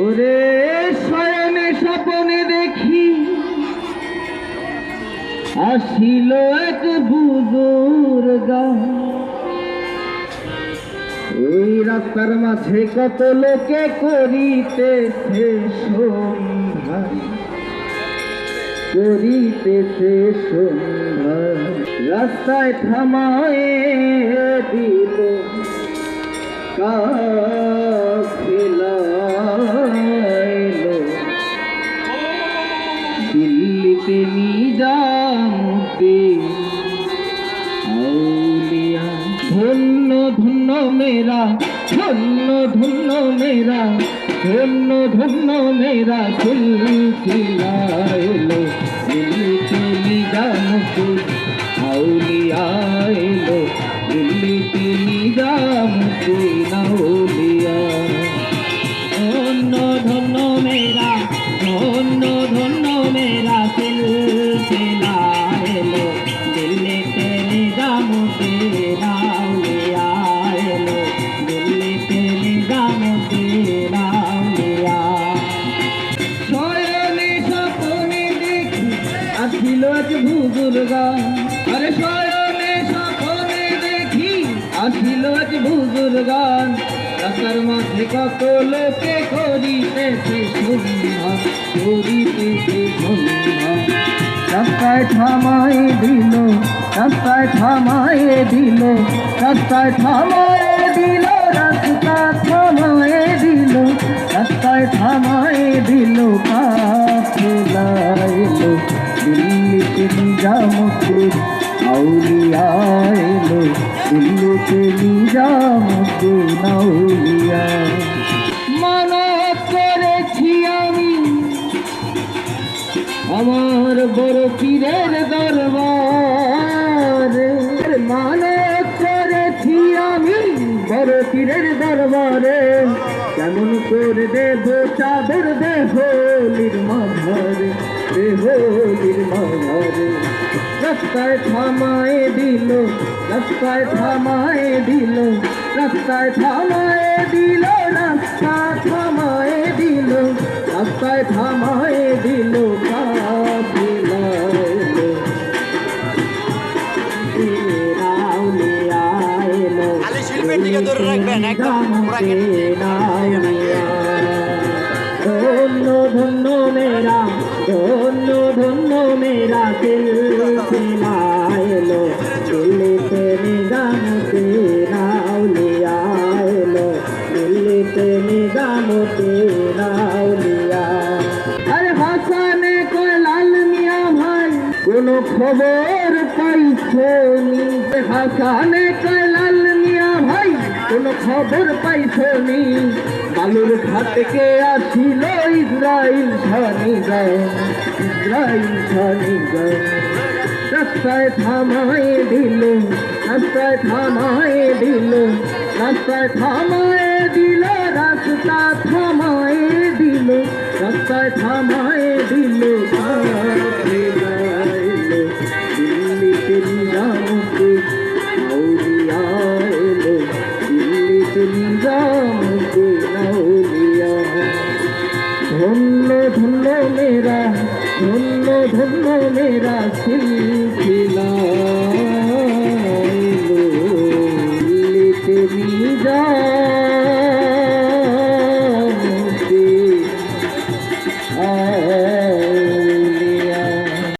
ওরে শয়নে স্বপনে দেখি। আসিল এক বুজুর্গা ওই রাস্তার মাঝে কত লোকে করিতেছে সন্ধ্যা করিতেছে সন্ধ্যা রাস্তায় থামায় দিল কাফেলাইলো আউলিয়া ধন্য ধন্য মেরা, ধন্য ধন্য মেরা, ধন্য ধন্য মেরা ফুল সিলসিলা এলো গান ফুল আউলিয়া এলো দিল্লিতে এক বুজুর্গা আরে শয়নে স্বপ্নে দেখি আসিল এক বুজুর্গান রাস্তার মাঝে কত লোকে করিতেছে সন্ধ্যা করিতেছে সন্ধ্যা রাস্তায় থামায় দিল রাস্তায় থামায় দিল, রাস্তায় থামায় দিল, রাস্তা থামায় দিল, রাস্তায় থামায় দিল কাফেলা এলো দিল্লিতে নিজামুদ্দিন আউলিয়া এলো দিল্লিতে নিজামুদ্দিন আউলিয়া মানত করেছি আমি আমার বড় পীরের দরবারে। মানত করেছি আমি বড় দরবারে। কেমন করে দেব চাদর দেহলির মাঝারে দেহলির মাঝারে রাস্তায় থামায় দিল, রাস্তায় থামায় দিল, রাস্তায় থামায় দিল রাস্তা থামায় দিল, রাস্তায় থামায় শিল্পের দিকে এলো দিল্লিতে নিজামতে রাউলিয়া আরে হাসানে কয় কোন খবর পাইছনি হাসানে কয় কোন খবর পাইছনি? বালুর ঘাটকে আসিল ইসরাইল ধনী গায় ইসরাইল ছানি গায় রাস্তায় থামায় দিল, রাস্তায় থামায় দিল, রাস্তায় থামায় ধন্য ধন্য মেরা